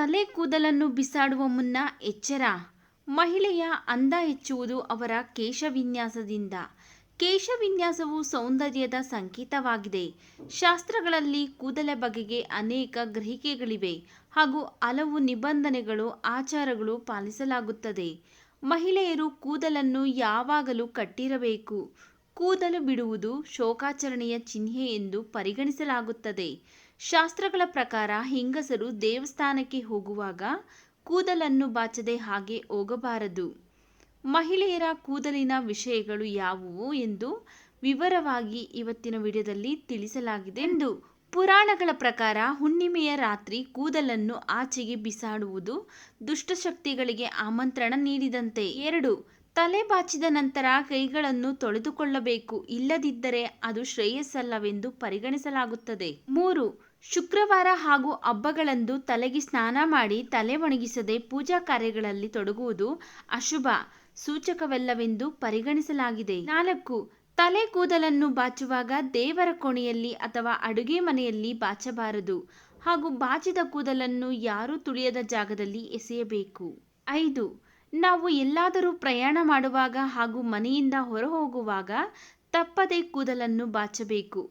ತಲೆ ಕೂದಲನ್ನು ಬಿಸಾಡುವ ಮುನ್ನ ಎಚ್ಚರ. ಮಹಿಳೆಯ ಅಂದ ಹೆಚ್ಚುವುದು ಅವರ ಕೇಶವಿನ್ಯಾಸದಿಂದ. ಕೇಶವಿನ್ಯಾಸವು ಸೌಂದರ್ಯದ ಸಂಕೇತವಾಗಿದೆ. ಶಾಸ್ತ್ರಗಳಲ್ಲಿ ಕೂದಲ ಬಗೆಗೆ ಅನೇಕ ಗ್ರಹಿಕೆಗಳಿವೆ ಹಾಗೂ ಹಲವು ನಿಬಂಧನೆಗಳು, ಆಚಾರಗಳು ಪಾಲಿಸಲಾಗುತ್ತದೆ. ಮಹಿಳೆಯರು ಕೂದಲನ್ನು ಯಾವಾಗಲೂ ಕಟ್ಟಿರಬೇಕು. ಕೂದಲು ಬಿಡುವುದು ಶೋಕಾಚರಣೆಯ ಚಿಹ್ನೆ ಎಂದು ಪರಿಗಣಿಸಲಾಗುತ್ತದೆ. ಶಾಸ್ತ್ರಗಳ ಪ್ರಕಾರ ಹೆಂಗಸರು ದೇವಸ್ಥಾನಕ್ಕೆ ಹೋಗುವಾಗ ಕೂದಲನ್ನು ಬಾಚದೆ ಹಾಗೆ ಹೋಗಬಾರದು. ಮಹಿಳೆಯರ ಕೂದಲಿನ ವಿಷಯಗಳು ಯಾವುವು ಎಂದು ವಿವರವಾಗಿ ಇವತ್ತಿನ ವಿಡಿಯೋದಲ್ಲಿ ತಿಳಿಸಲಾಗಿದೆ ಎಂದು ಪುರಾಣಗಳ ಪ್ರಕಾರ ಹುಣ್ಣಿಮೆಯ ರಾತ್ರಿ ಕೂದಲನ್ನು ಆಚೆಗೆ ಬಿಸಾಡುವುದು ದುಷ್ಟಶಕ್ತಿಗಳಿಗೆ ಆಮಂತ್ರಣ ನೀಡಿದಂತೆ. ಎರಡು, ತಲೆ ಬಾಚಿದ ನಂತರ ಕೈಗಳನ್ನು ತೊಳೆದುಕೊಳ್ಳಬೇಕು, ಇಲ್ಲದಿದ್ದರೆ ಅದು ಶ್ರೇಯಸ್ಸಲ್ಲವೆಂದು ಪರಿಗಣಿಸಲಾಗುತ್ತದೆ. ಮೂರು ಶುಕ್ರವಾರ ಹಾಗೂ ಹಬ್ಬಗಳಂದು ತಲೆಗೆ ಸ್ನಾನ ಮಾಡಿ ತಲೆ ಒಣಗಿಸದೆ ಪೂಜಾ ಕಾರ್ಯಗಳಲ್ಲಿ ತೊಡಗುವುದು ಅಶುಭ. ಸೂಚಕವಲ್ಲವೆಂದು ಪರಿಗಣಿಸಲಾಗಿದೆ. ನಾಲ್ಕು, ತಲೆ ಕೂದಲನ್ನು ಬಾಚುವಾಗ ದೇವರ ಕೋಣೆಯಲ್ಲಿ ಅಥವಾ ಅಡುಗೆ ಮನೆಯಲ್ಲಿ ಬಾಚಬಾರದು ಹಾಗೂ ಬಾಚಿದ ಕೂದಲನ್ನು ಯಾರೂ ತುಳಿಯದ ಜಾಗದಲ್ಲಿ ಎಸೆಯಬೇಕು. ಐದು, ನಾವು ಎಲ್ಲಾದರೂ ಪ್ರಯಾಣ ಮಾಡುವಾಗ ಹಾಗೂ ಮನೆಯಿಂದ ಹೊರಹೋಗುವಾಗ ತಪ್ಪದೆ ಕೂದಲನ್ನು ಬಾಚಬೇಕು.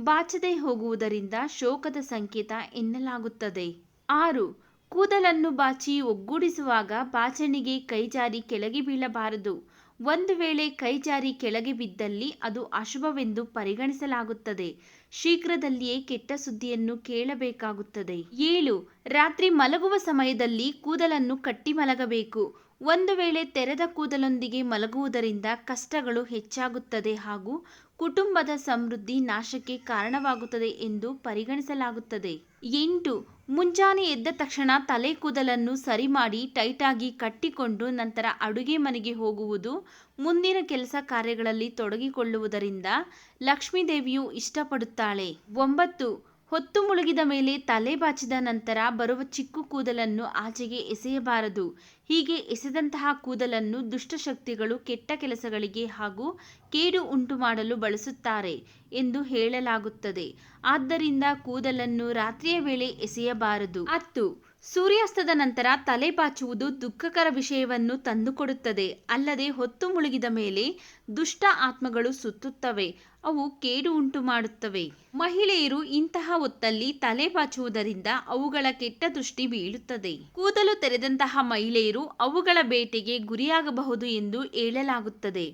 ಬಾಚದೆ ಹೋಗುವುದರಿಂದ ಶೋಕದ ಸಂಕೇತ ಎನ್ನಲಾಗುತ್ತದೆ. ಆರು, ಕೂದಲನ್ನು ಬಾಚಿ ಒಗ್ಗೂಡಿಸುವಾಗ ಬಾಚಣಿಗೆ ಕೈಜಾರಿ ಕೆಳಗೆ ಬೀಳಬಾರದು. ಒಂದು ವೇಳೆ ಕೈಜಾರಿ ಕೆಳಗೆ ಬಿದ್ದಲ್ಲಿ ಅದು ಅಶುಭವೆಂದು ಪರಿಗಣಿಸಲಾಗುತ್ತದೆ. ಶೀಘ್ರದಲ್ಲಿಯೇ ಕೆಟ್ಟ ಸುದ್ದಿಯನ್ನು ಕೇಳಬೇಕಾಗುತ್ತದೆ. ಏಳು, ರಾತ್ರಿ ಮಲಗುವ ಸಮಯದಲ್ಲಿ ಕೂದಲನ್ನು ಕಟ್ಟಿ ಮಲಗಬೇಕು. ಒಂದು ವೇಳೆ ತೆರೆದ ಕೂದಲೊಂದಿಗೆ ಮಲಗುವುದರಿಂದ ಕಷ್ಟಗಳು ಹೆಚ್ಚಾಗುತ್ತದೆ ಹಾಗೂ ಕುಟುಂಬದ ಸಮೃದ್ಧಿ ನಾಶಕ್ಕೆ ಕಾರಣವಾಗುತ್ತದೆ ಎಂದು ಪರಿಗಣಿಸಲಾಗುತ್ತದೆ. ಎಂಟು. ಮುಂಜಾನೆ ಎದ್ದ ತಕ್ಷಣ ತಲೆ ಕೂದಲನ್ನು ಸರಿ ಮಾಡಿ ಟೈಟಾಗಿ ಕಟ್ಟಿಕೊಂಡು ನಂತರ ಅಡುಗೆ ಮನೆಗೆ ಹೋಗುವುದು, ಮುಂದಿನ ಕೆಲಸ ಕಾರ್ಯಗಳಲ್ಲಿ ತೊಡಗಿಕೊಳ್ಳುವುದರಿಂದ ಲಕ್ಷ್ಮೀದೇವಿಯು ಇಷ್ಟಪಡುತ್ತಾಳೆ. ಒಂಬತ್ತು. ಹೊತ್ತು ಮುಳುಗಿದ ಮೇಲೆ ತಲೆ ಬಾಚಿದ ನಂತರ ಬರುವ ಚಿಕ್ಕು ಕೂದಲನ್ನು ಆಚೆಗೆ ಎಸೆಯಬಾರದು. ಹೀಗೆ ಎಸೆದಂತಹ ಕೂದಲನ್ನು ದುಷ್ಟಶಕ್ತಿಗಳು ಕೆಟ್ಟ ಕೆಲಸಗಳಿಗೆ ಹಾಗೂ ಕೇಡು ಉಂಟು ಮಾಡಲು ಬಳಸುತ್ತಾರೆ ಎಂದು ಹೇಳಲಾಗುತ್ತದೆ. ಆದ್ದರಿಂದ ಕೂದಲನ್ನು ರಾತ್ರಿಯ ವೇಳೆ ಎಸೆಯಬಾರದು. ಹತ್ತು ಸೂರ್ಯಾಸ್ತದ ನಂತರ ತಲೆ ಬಾಚುವುದು ದುಃಖಕರ ವಿಷಯವನ್ನು ತಂದುಕೊಡುತ್ತದೆ. ಅಲ್ಲದೆ ಹೊತ್ತು ಮುಳುಗಿದ ಮೇಲೆ ದುಷ್ಟ ಆತ್ಮಗಳು ಸುತ್ತುತ್ತವೆ. ಅವು ಕೇಡು ಉಂಟು ಮಾಡುತ್ತವೆ. ಮಹಿಳೆಯರು ಇಂತಹ ಹೊತ್ತಲ್ಲಿ ತಲೆ ಬಾಚುವುದರಿಂದ ಅವುಗಳ ಕೆಟ್ಟ ದೃಷ್ಟಿ ಬೀಳುತ್ತದೆ. ಕೂದಲು ತೆರೆದಂತಹ ಮಹಿಳೆಯರು ಅವುಗಳ ಬೇಟೆಗೆ ಗುರಿಯಾಗಬಹುದು ಎಂದು ಹೇಳಲಾಗುತ್ತದೆ.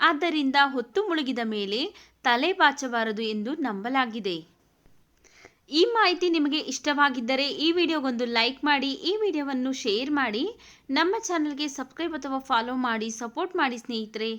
ಆದ್ದರಿಂದ ಹೊತ್ತು ಮುಳುಗಿದ ಮೇಲೆ ತಲೆ ಬಾಚಬಾರದು ಎಂದು ನಂಬಲಾಗಿದೆ. ಈ ಮಾಹಿತಿ ನಿಮಗೆ ಇಷ್ಟವಾಗಿದ್ದರೆ ಈ ವಿಡಿಯೋಗೊಂದು ಲೈಕ್ ಮಾಡಿ, ಈ ವಿಡಿಯೋವನ್ನು ಶೇರ್ ಮಾಡಿ, ನಮ್ಮ ಚಾನಲ್ಗೆ ಸಬ್ಸ್ಕ್ರೈಬ್ ಅಥವಾ ಫಾಲೋ ಮಾಡಿ, ಸಪೋರ್ಟ್ ಮಾಡಿ ಸ್ನೇಹಿತರೆ.